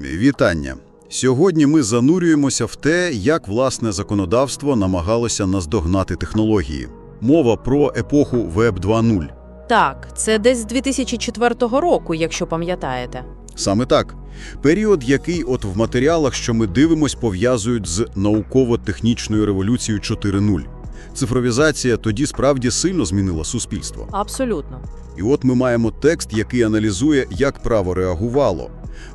Вітання. Сьогодні ми занурюємося в те, як власне законодавство намагалося наздогнати технології. Мова про епоху Web 2.0. Так, це десь з 2004 року, якщо пам'ятаєте. Саме так. Період, який от в матеріалах, що ми дивимось, пов'язують з науково-технічною революцією 4.0. Цифровізація тоді справді сильно змінила суспільство. Абсолютно. І от ми маємо текст, який аналізує, як право реагувало.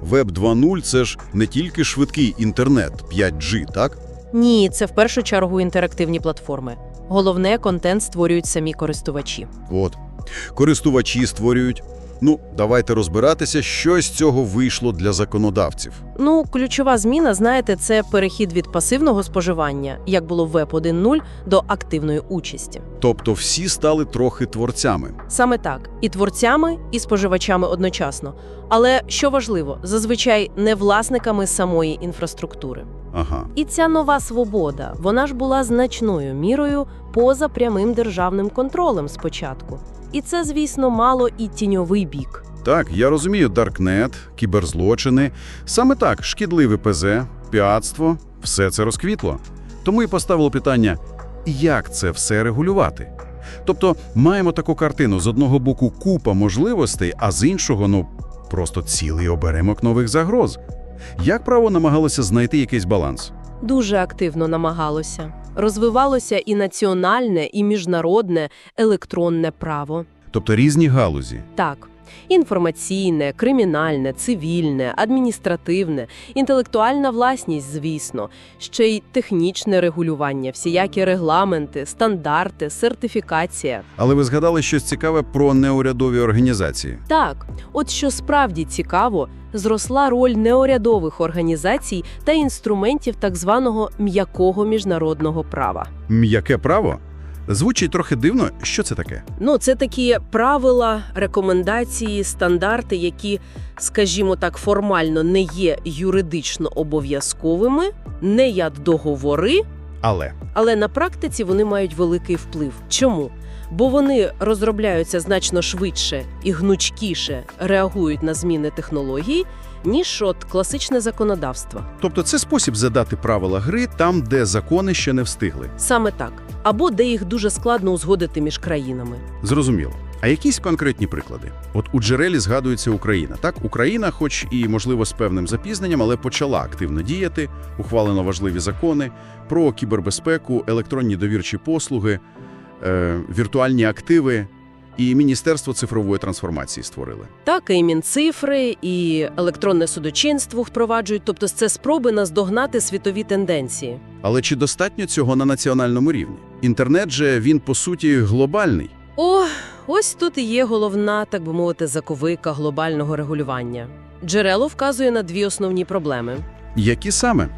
Web 2.0 – це ж не тільки швидкий інтернет 5G, так? Ні, це в першу чергу інтерактивні платформи. Головне, контент створюють самі користувачі. От. Користувачі створюють. Ну, давайте розбиратися, що з цього вийшло для законодавців. Ну, ключова зміна, знаєте, це перехід від пасивного споживання, як було в Web 1.0, до активної участі. Тобто всі стали трохи творцями. Саме так, і творцями, і споживачами одночасно. Але що важливо, зазвичай не власниками самої інфраструктури. Ага. І ця нова свобода, вона ж була значною мірою поза прямим державним контролем спочатку. І це, звісно, мало і тіньовий бік. Так, я розумію, Даркнет, кіберзлочини. Саме так, шкідливе ПЗ, піратство – все це розквітло. Тому і поставило питання, як це все регулювати? Тобто маємо таку картину, з одного боку купа можливостей, а з іншого, ну, просто цілий оберемок нових загроз. Як право намагалося знайти якийсь баланс? Дуже активно намагалося. Розвивалося і національне, і міжнародне електронне право. Тобто різні галузі. Так, інформаційне, кримінальне, цивільне, адміністративне, інтелектуальна власність, звісно, ще й технічне регулювання, всіякі регламенти, стандарти, сертифікація. Але ви згадали щось цікаве про неурядові організації. Так, от що справді цікаво, зросла роль неурядових організацій та інструментів так званого м'якого міжнародного права. М'яке право? Звучить трохи дивно. Що це таке? Ну, це такі правила, рекомендації, стандарти, які, скажімо так, формально не є юридично обов'язковими, не як договори, Але. але на практиці вони мають великий вплив. Чому? Бо вони розробляються значно швидше і гнучкіше реагують на зміни технологій, ніж от класичне законодавство. Тобто це спосіб задати правила гри там, де закони ще не встигли. Саме так. Або де їх дуже складно узгодити між країнами. Зрозуміло. А якісь конкретні приклади? От у джерелі згадується Україна. Так, Україна, хоч і, можливо, з певним запізненням, але почала активно діяти, ухвалено важливі закони про кібербезпеку, електронні довірчі послуги, е, віртуальні активи і Міністерство цифрової трансформації створили. Так, і Мінцифри, і електронне судочинство впроваджують, тобто це спроби наздогнати світові тенденції. Але чи достатньо цього на національному рівні? Інтернет же він по суті глобальний. О, ось тут і є головна, так би мовити, заковика глобального регулювання. Джерело вказує на дві основні проблеми. Які саме?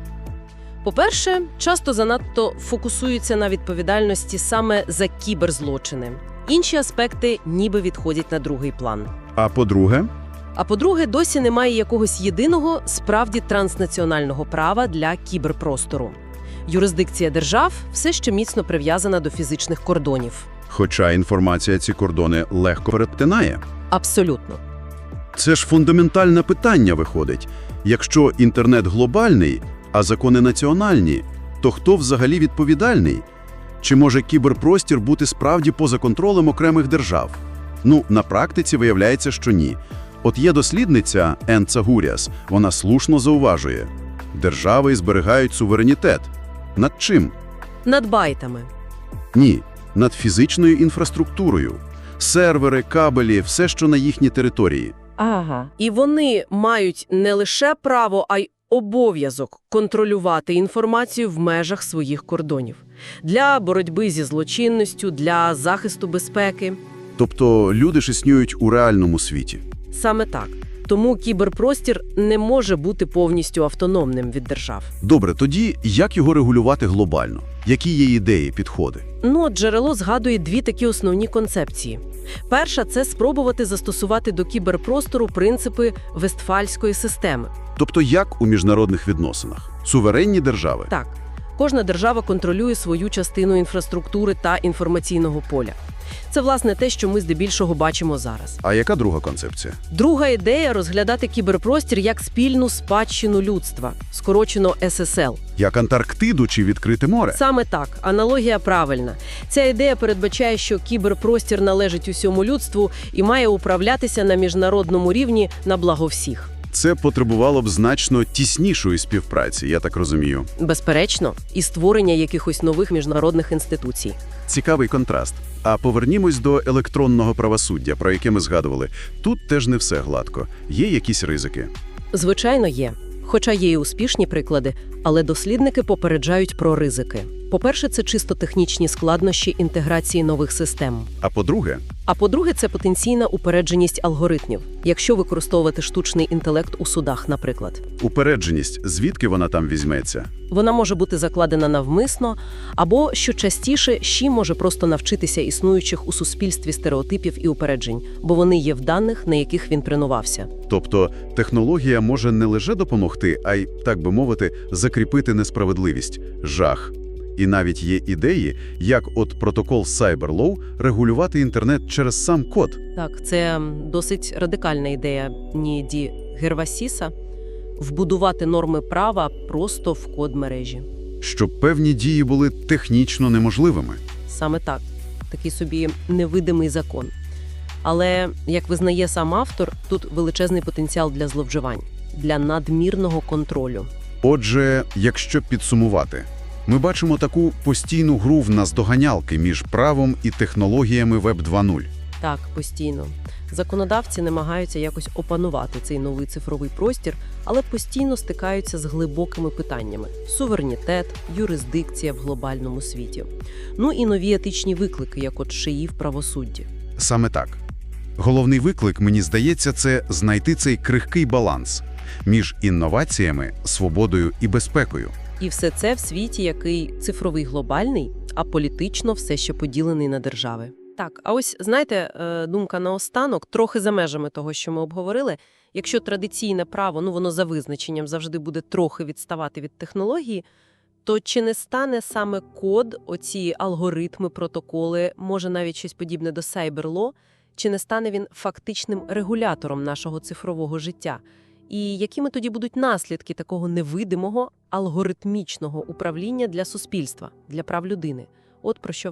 По-перше, часто занадто фокусуються на відповідальності саме за кіберзлочини. Інші аспекти ніби відходять на другий план. А по-друге, А по-друге, досі немає якогось єдиного справді транснаціонального права для кіберпростору. Юрисдикція держав все ще міцно прив'язана до фізичних кордонів. Хоча інформація ці кордони легко перетинає. Абсолютно. Це ж фундаментальне питання виходить. Якщо інтернет глобальний, а закони національні, то хто взагалі відповідальний? Чи може кіберпростір бути справді поза контролем окремих держав? Ну, на практиці виявляється, що ні. От є дослідниця Ен Цагуріас, вона слушно зауважує. Держави зберігають суверенітет. Над чим? Над байтами. Ні, над фізичною інфраструктурою. Сервери, кабелі, все, що на їхній території. Ага. І вони мають не лише право, а й обов'язок контролювати інформацію в межах своїх кордонів для боротьби зі злочинністю, для захисту безпеки. Тобто люди ж існують у реальному світі. Саме так. Тому кіберпростір не може бути повністю автономним від держав. Добре, тоді як його регулювати глобально? Які є ідеї, підходи? Ну, джерело згадує дві такі основні концепції. Перша це спробувати застосувати до кіберпростору принципи Вестфальської системи. Тобто як у міжнародних відносинах? Суверенні держави? Так, кожна держава контролює свою частину інфраструктури та інформаційного поля. Це, власне, те, що ми здебільшого бачимо зараз. А яка друга концепція? Друга ідея – розглядати кіберпростір як спільну спадщину людства, скорочено ССЛ. Як Антарктиду чи відкрите море? Саме так, аналогія правильна. Ця ідея передбачає, що кіберпростір належить усьому людству і має управлятися на міжнародному рівні на благо всіх. Це потребувало б значно тіснішої співпраці, я так розумію. Безперечно, і створення якихось нових міжнародних інституцій. Цікавий контраст. А повернімось до електронного правосуддя, про яке ми згадували. Тут теж не все гладко. Є якісь ризики. Звичайно, є. Хоча є і успішні приклади, але дослідники попереджають про ризики. По-перше, це чисто технічні складнощі інтеграції нових систем. А по-друге, А по-друге, це потенційна упередженість алгоритмів, якщо використовувати штучний інтелект у судах, наприклад. упередженість, звідки вона там візьметься? Вона може бути закладена навмисно, або, що частіше, ЩІ може просто навчитися існуючих у суспільстві стереотипів і упереджень, бо вони є в даних, на яких він тренувався. Тобто технологія може не лише допомогти, а й, так би мовити, закріпити несправедливість, жах. І навіть є ідеї, як от протокол CyberLaw регулювати інтернет через сам код. Так, це досить радикальна ідея Ніді Гервасіса вбудувати норми права просто в код мережі. щоб певні дії були технічно неможливими. Саме так, такий собі невидимий закон. Але, як визнає сам автор, тут величезний потенціал для зловживань, для надмірного контролю. Отже, якщо підсумувати, ми бачимо таку постійну гру в наздоганялки між правом і технологіями Web 2.0. Так, постійно. Законодавці намагаються якось опанувати цей новий цифровий простір, але постійно стикаються з глибокими питаннями: суверенітет, юрисдикція в глобальному світі. Ну і нові етичні виклики, як от шиї в правосудді. Саме так. Головний виклик, мені здається, це знайти цей крихкий баланс між інноваціями, свободою і безпекою. І все це в світі, який цифровий глобальний, а політично все ще поділений на держави. Так, а ось знаєте, е, думка наостанок, трохи за межами того, що ми обговорили. Якщо традиційне право, ну воно за визначенням завжди буде трохи відставати від технології, то чи не стане саме код, оці алгоритми, протоколи, може навіть щось подібне до Cyberlaw, чи не стане він фактичним регулятором нашого цифрового життя? І якими тоді будуть наслідки такого невидимого алгоритмічного управління для суспільства, для прав людини? От про що